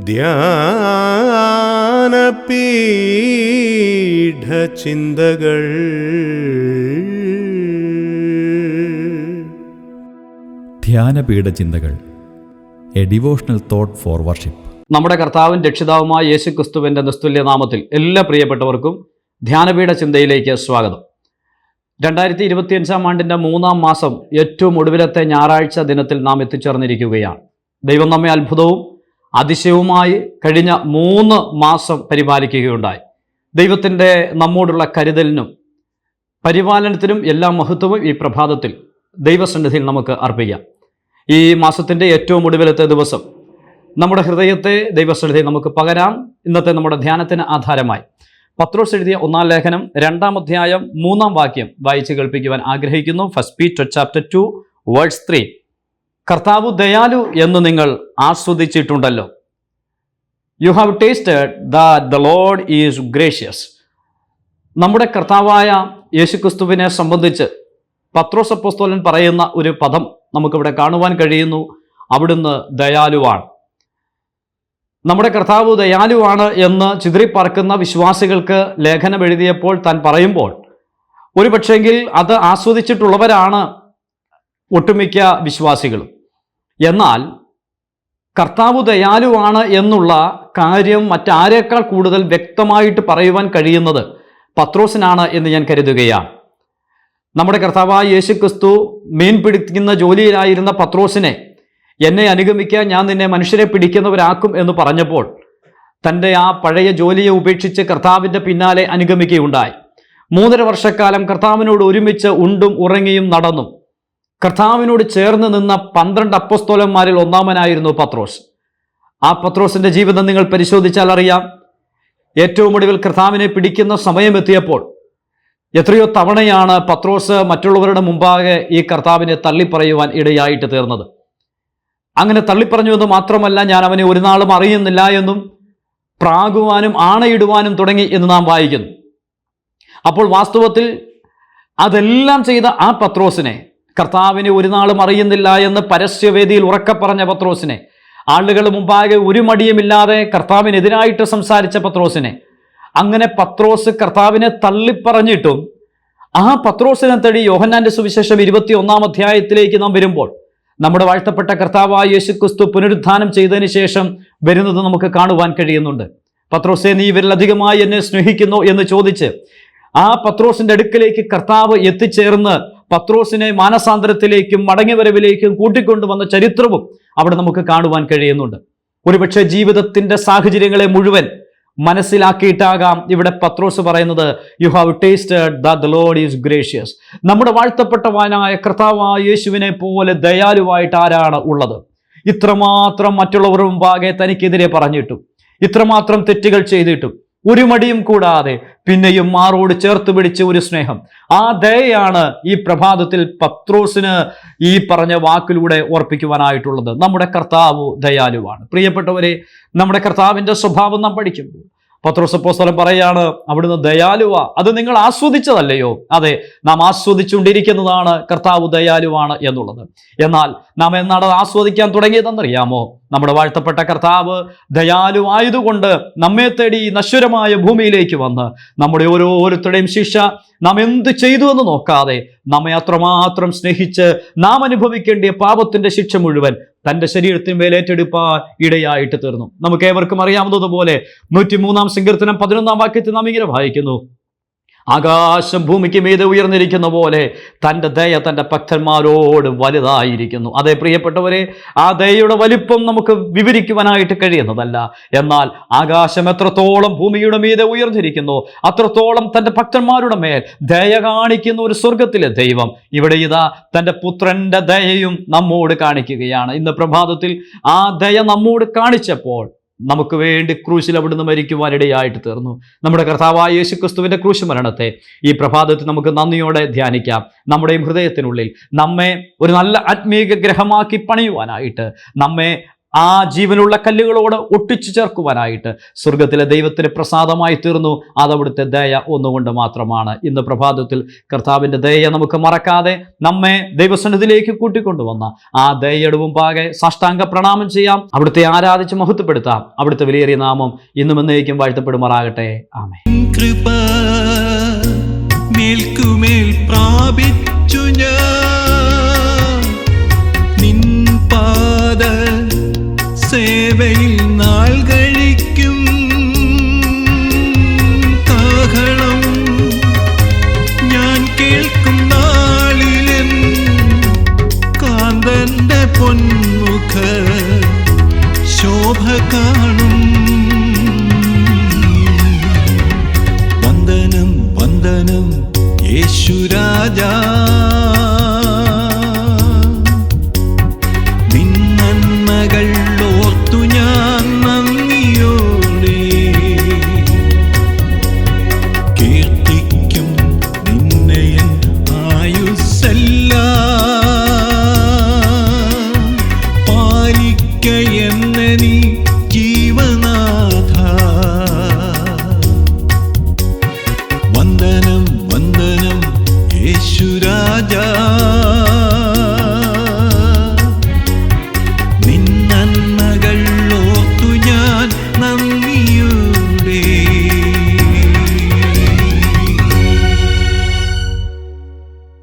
ധ്യാനപീഠചിന്തകൾ. ധ്യാനപീഠ ചിന്തകൾ a devotional thought for worship. നമ്മുടെ കർത്താവും രക്ഷിതാവുമായ യേശു ക്രിസ്തുവിന്റെ നിസ്തുല്യ നാമത്തിൽ എല്ലാ പ്രിയപ്പെട്ടവർക്കും ധ്യാനപീഠ ചിന്തയിലേക്ക് സ്വാഗതം. രണ്ടായിരത്തി ഇരുപത്തിയഞ്ചാം ആണ്ടിന്റെ മൂന്നാം മാസം ഏറ്റവും ഒടുവിലത്തെ ഞായറാഴ്ച ദിനത്തിൽ നാം എത്തിച്ചേർന്നിരിക്കുകയാണ്. ദൈവം നമ്മെ അത്ഭുതവും അതിശയവുമായി കഴിഞ്ഞ മൂന്ന് മാസം പരിപാലിക്കുകയുണ്ടായി. ദൈവത്തിന്റെ നമ്മോടുള്ള കരുതലിനും പരിപാലനത്തിനും എല്ലാ മഹത്വവും ഈ പ്രഭാതത്തിൽ ദൈവസന്നിധിയിൽ നമുക്ക് അർപ്പിക്കാം. ഈ മാസത്തിന്റെ ഏറ്റവും ഒടുവിലത്തെ ദിവസം നമ്മുടെ ഹൃദയത്തെ ദൈവസന്നിധിയിൽ നമുക്ക് പകരാം. ഇന്നത്തെ നമ്മുടെ ധ്യാനത്തിന് ആധാരമായി പത്രോസ് എഴുതിയ ഒന്നാം ലേഖനം രണ്ടാം അധ്യായം മൂന്നാം വാക്യം വായിച്ച് കേൾപ്പിക്കുവാൻ ആഗ്രഹിക്കുന്നു. First Peter chapter two words three കർത്താവ് ദയാലു എന്ന് നിങ്ങൾ ആസ്വദിച്ചിട്ടുണ്ടല്ലോ. You have tasted the the Lord is gracious നമ്മുടെ കർത്താവായ യേശുക്രിസ്തുവിനെ സംബന്ധിച്ച് പത്രോസപ്പോസ്തോലൻ പറയുന്ന ഒരു പദം നമുക്കിവിടെ കാണുവാൻ കഴിയുന്നു. അവിടുന്ന് ദയാലുവാണ്. നമ്മുടെ കർത്താവ് ദയാലുവാണ് എന്ന് ചിതറിപ്പറക്കുന്ന വിശ്വാസികൾക്ക് ലേഖനം എഴുതിയപ്പോൾ താൻ പറയുമ്പോൾ ഒരു പക്ഷേങ്കിൽ അത് ആസ്വദിച്ചിട്ടുള്ളവരാണ് ഒട്ടുമിക്ക വിശ്വാസികളും. എന്നാൽ കർത്താവ് ദയാലുവാണ് എന്നുള്ള കാര്യം മറ്റാരേക്കാൾ കൂടുതൽ വ്യക്തമായിട്ട് പറയുവാൻ കഴിയുന്നത് പത്രോസിനാണ് എന്ന് ഞാൻ കരുതുകയാണ്. നമ്മുടെ കർത്താവായ യേശു ക്രിസ്തു മീൻ പിടിക്കുന്ന ജോലിയിലായിരുന്ന പത്രോസിനെ എന്നെ അനുഗമിക്കാൻ ഞാൻ നിന്നെ മനുഷ്യരെ പിടിക്കുന്നവരാക്കും എന്ന് പറഞ്ഞപ്പോൾ തന്റെ ആ പഴയ ജോലിയെ ഉപേക്ഷിച്ച് കർത്താവിന്റെ പിന്നാലെ അനുഗമിക്കുകയുണ്ടായി. മൂന്നര വർഷക്കാലം കർത്താവിനോട് ഒരുമിച്ച് ഉണ്ടും ഉറങ്ങിയും നടന്നും. കർത്താവിനോട് ചേർന്ന് നിന്ന പന്ത്രണ്ട് അപ്പസ്തോലന്മാരിൽ ഒന്നാമനായിരുന്നു പത്രോസ്. ആ പത്രോസിന്റെ ജീവിതം നിങ്ങൾ പരിശോധിച്ചാൽ അറിയാം. ഏറ്റവും ഒടുവിൽ കർത്താവിനെ പിടിക്കുന്ന സമയമെത്തിയപ്പോൾ എത്രയോ തവണയാണ് പത്രോസ് മറ്റുള്ളവരുടെ മുമ്പാകെ ഈ കർത്താവിനെ തള്ളിപ്പറയുവാൻ ഇടയായിട്ട് തീർന്നത്. അങ്ങനെ തള്ളിപ്പറഞ്ഞു എന്ന് മാത്രമല്ല ഞാൻ അവനെ ഒരു നാളും അറിയുന്നില്ല എന്നും പ്രാകുവാനും ആണയിടുവാനും തുടങ്ങി എന്ന് നാം വായിക്കുന്നു. അപ്പോൾ വാസ്തവത്തിൽ അതെല്ലാം ചെയ്ത ആ പത്രോസിനെ കർത്താവിനെ ഒരു നാളും അറിയുന്നില്ല എന്ന് പരസ്യവേദിയിൽ ഉറക്കെ പറഞ്ഞ പത്രോസിനെ. ആളുകൾ മുമ്പാകെ ഒരു മടിയുമില്ലാതെ കർത്താവിനെതിരായിട്ട് സംസാരിച്ച പത്രോസിനെ. അങ്ങനെ പത്രോസ് കർത്താവിനെ തള്ളിപ്പറഞ്ഞിട്ടും ആ പത്രോസിനെ തടി യോഹന്നാന്റെ സുവിശേഷം ഇരുപത്തി ഒന്നാം അധ്യായത്തിലേക്ക് നാം വരുമ്പോൾ നമ്മുടെ വാഴ്ത്തപ്പെട്ട കർത്താവായ യേശു ക്രിസ്തു പുനരുദ്ധാനം ചെയ്തതിന് ശേഷം വരുന്നത് നമുക്ക് കാണുവാൻ കഴിയുന്നുണ്ട്. പത്രോസെ നീ ഇവരിലധികമായി എന്നെ സ്നേഹിക്കുന്നു എന്ന് ചോദിച്ച് ആ പത്രോസിന്റെ അടുക്കലേക്ക് കർത്താവ് എത്തിച്ചേർന്ന് പത്രോസിനെ മാനസാന്തരത്തിലേക്കും മടങ്ങിവരവിലേക്കും കൂട്ടിക്കൊണ്ടുവന്ന ചരിത്രവും അവിടെ നമുക്ക് കാണുവാൻ കഴിയുന്നുണ്ട്. ഒരുപക്ഷെ ജീവിതത്തിന്റെ സാഹചര്യങ്ങളെ മുഴുവൻ മനസ്സിലാക്കിയിട്ടാകാം ഇവിടെ പത്രോസ് പറയുന്നത് you have tasted the Lord is gracious നമ്മുടെ വാഴ്ത്തപ്പെട്ടവാനായ കർത്താവായ യേശുവിനെ പോലെ ദയാലുവായിട്ട് ആരാണ് ഉള്ളത്? ഇത്രമാത്രം മറ്റുള്ളവർ മുമ്പാകെ തനിക്കെതിരെ പറഞ്ഞിട്ടും ഇത്രമാത്രം തെറ്റുകൾ ചെയ്തിട്ടും ഒരു മടിയും കൂടാതെ പിന്നെയും മാറോട് ചേർത്ത് പിടിച്ച ഒരു സ്നേഹം. ആ ദയയാണ് ഈ പ്രഭാതത്തിൽ പത്രോസിന് ഈ പറഞ്ഞ വാക്കിലൂടെ ഓർപ്പിക്കുവാനായിട്ടുള്ളത്. നമ്മുടെ കർത്താവ് ദയാലുവാണ്. പ്രിയപ്പെട്ടവരെ നമ്മുടെ കർത്താവിന്റെ സ്വഭാവം നാം പഠിക്കുമ്പോൾ പത്രോസപ്പോസ്തലം പറയാണ് അവിടുന്ന് ദയാലുവ. അത് നിങ്ങൾ ആസ്വദിച്ചതല്ലയോ? അതെ നാം ആസ്വദിച്ചുകൊണ്ടിരിക്കുന്നതാണ് കർത്താവ് ദയാലുവാണ് എന്നുള്ളത്. എന്നാൽ നാം എന്നാണ് ആസ്വദിക്കാൻ തുടങ്ങിയതെന്നറിയാമോ? നമ്മുടെ വാഴ്ത്തപ്പെട്ട കർത്താവ് ദയാലുവായതുകൊണ്ട് നമ്മെ തേടി നശ്വരമായ ഭൂമിയിലേക്ക് വന്ന് നമ്മുടെ ഓരോരുത്തരുടെയും ശിക്ഷ നാം എന്ത് ചെയ്തു എന്ന് നോക്കാതെ നമ്മെ അത്രമാത്രം സ്നേഹിച്ച് നാം അനുഭവിക്കേണ്ടിയ പാപത്തിന്റെ ശിക്ഷ മുഴുവൻ തന്റെ ശരീരത്തിന്മേൽ ഏറ്റെടുപ്പാൻ ഇടയായിട്ട് തീർന്നു. നമുക്ക് ഏവർക്കും അറിയാവുന്നതുപോലെ നൂറ്റിമൂന്നാം സങ്കീർത്തനം പതിനൊന്നാം വാക്യത്തിൽ നാം ഇങ്ങനെ വായിക്കുന്നു. ആകാശം ഭൂമിക്ക് മീതെ ഉയർന്നിരിക്കുന്ന പോലെ തന്റെ ദയ തന്റെ ഭക്തന്മാരോട് വലുതായിരിക്കുന്നു. അതേ പ്രിയപ്പെട്ടവരെ ആ ദയയുടെ വലിപ്പം നമുക്ക് വിവരിക്കുവാനായിട്ട് കഴിയുന്നതല്ല. എന്നാൽ ആകാശം എത്രത്തോളം ഭൂമിയുടെ മീതെ ഉയർന്നിരിക്കുന്നു അത്രത്തോളം തന്റെ ഭക്തന്മാരുടെ മേൽ ദയ കാണിക്കുന്ന ഒരു സ്വർഗത്തിലെ ദൈവം ഇവിടെ ഇതാ തന്റെ പുത്രന്റെ ദയയും നമ്മോട് കാണിക്കുകയാണ്. ഇന്ന് പ്രഭാതത്തിൽ ആ ദയ നമ്മോട് കാണിച്ചപ്പോൾ നമുക്ക് വേണ്ടി ക്രൂശിൽ അവിടുന്ന് മരിക്കുവാനിടയായിട്ട് തീർന്നു. നമ്മുടെ കർത്താവായ യേശു ക്രിസ്തുവിന്റെ ക്രൂശ് മരണത്തെ ഈ പ്രഭാതത്തിൽ നമുക്ക് നന്ദിയോടെ ധ്യാനിക്കാം. നമ്മുടെയും ഹൃദയത്തിനുള്ളിൽ നമ്മെ ഒരു നല്ല ആത്മീയ ഗ്രഹമാക്കി പണിയുവാനായിട്ട് നമ്മെ ആ ജീവനുള്ള കല്ലുകളോട് ഒട്ടിച്ചു ചേർക്കുവാനായിട്ട് സ്വർഗത്തിലെ ദൈവത്തിന് പ്രസാദമായി തീർന്നു. അതവിടുത്തെ ദയ ഒന്നുകൊണ്ട് മാത്രമാണ്. ഇന്ന് പ്രഭാതത്തിൽ കർത്താവിന്റെ ദയ നമുക്ക് മറക്കാതെ നമ്മെ ദൈവസന്നിധിയിലേക്ക് കൂട്ടിക്കൊണ്ടുവന്ന ആ ദയയുടെ മുമ്പാകെ സാഷ്ടാംഗ പ്രണാമം ചെയ്യാം. അവിടുത്തെ ആരാധിച്ച് മഹത്വപ്പെടുത്താം. അവിടുത്തെ വിലയേറിയ നാമം ഇന്നും എന്നേക്കും വാഴ്ത്തപ്പെടുമാറാകട്ടെ. ആമേ കൃപ മേൽക്കുമേൽ പ്രാപിച്ചു ഞാൻ. vermeyin